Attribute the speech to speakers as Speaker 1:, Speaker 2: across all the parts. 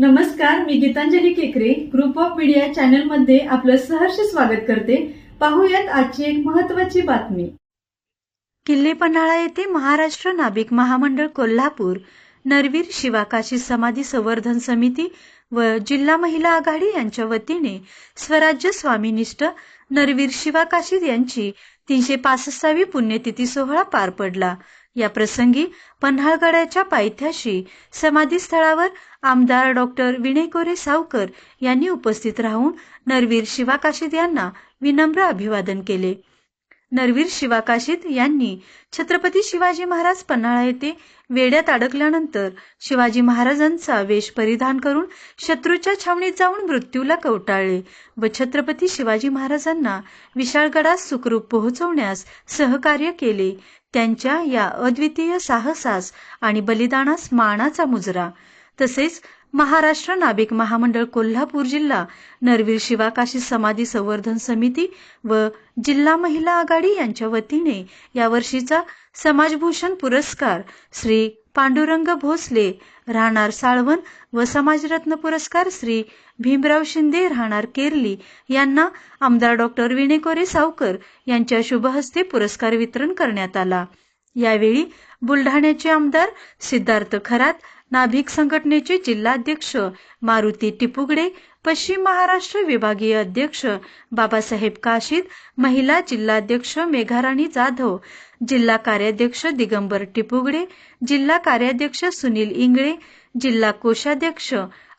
Speaker 1: नमस्कार मी गीतांजली केकरे. Group of media चॅनलमध्ये आपलं सहर्ष स्वागत करते. पाहूयात आजची एक महत्वाची बातमी.
Speaker 2: किल्ले पन्हाळा येथे महाराष्ट्र नाभिक महामंडळ कोल्हापूर नरवीर शिवाकाशी समाधी संवर्धन समिती व जिल्हा महिला आघाडी यांच्या वतीने स्वराज्य स्वामीनिष्ठ नरवीर शिवाकाशी यांची तीनशे पासष्टावी पुण्यतिथी सोहळा पार पडला. या प्रसंगी पन्हाळगडाच्या पायथ्याशी समाधी स्थळावर आमदार डॉक्टर विनय कोरे सावकर यांनी उपस्थित राहून नरवीर शिवाकाशीद यांना विनम्र अभिवादन केले. नरवीर शिवाकाशीद यांनी छत्रपती शिवाजी महाराज पन्हाळा येथे वेड्यात अडकल्यानंतर शिवाजी महाराजांचा वेश परिधान करून शत्रूच्या छावणीत जाऊन मृत्यूला कवटाळले व छत्रपती शिवाजी महाराजांना विशाळगडास सुखरूप पोहोचवण्यास सहकार्य केले. त्यांच्या या अद्वितीय साहसास आणि बलिदानास मानाचा मुजरा. तसेच महाराष्ट्र नाभिक महामंडळ कोल्हापूर जिल्हा नरवीर शिवाकाशी समाधी संवर्धन समिती व जिल्हा महिला आघाडी यांच्या वतीने यावर्षीचा समाजभूषण पुरस्कार श्री पांडुरंग भोसले राहणार साळवन व समाजरत्न पुरस्कार श्री भीमराव शिंदे राहणार केरली यांना आमदार डॉक्टर विणेकोरे सावकर यांच्या शुभहस्ते पुरस्कार वितरण करण्यात आला. यावेळी बुलढाण्याचे आमदार सिद्धार्थ खरात नाभिक संघटनेचे जिल्हाध्यक्ष मारुती टिपुगडे पश्चिम महाराष्ट्र विभागीय अध्यक्ष बाबासाहेब काशीद महिला जिल्हाध्यक्ष मेघाराणी जाधव जिल्हा कार्याध्यक्ष दिगंबर टिपुगडे जिल्हा कार्याध्यक्ष सुनील इंगळे जिल्हा कोषाध्यक्ष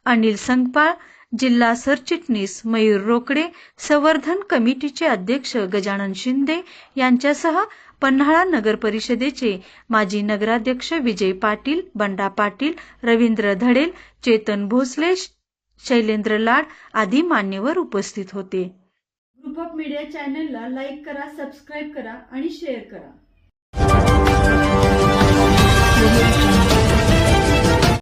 Speaker 2: अनिल संगपाळ जिल्हा सरचिटणीस मयूर रोकडे संवर्धन कमिटीचे अध्यक्ष गजानन शिंदे यांच्यासह पन्हाळा नगर परिषदेचे माजी नगराध्यक्ष विजय पाटील बंडा पाटील रवींद्र धडेल चेतन भोसले शैलेंद्र लाड आदी मान्यवर उपस्थित होते.
Speaker 1: ग्रुप ऑफ मीडिया चॅनलला लाईक करा सबस्क्राईब करा आणि शेअर करा.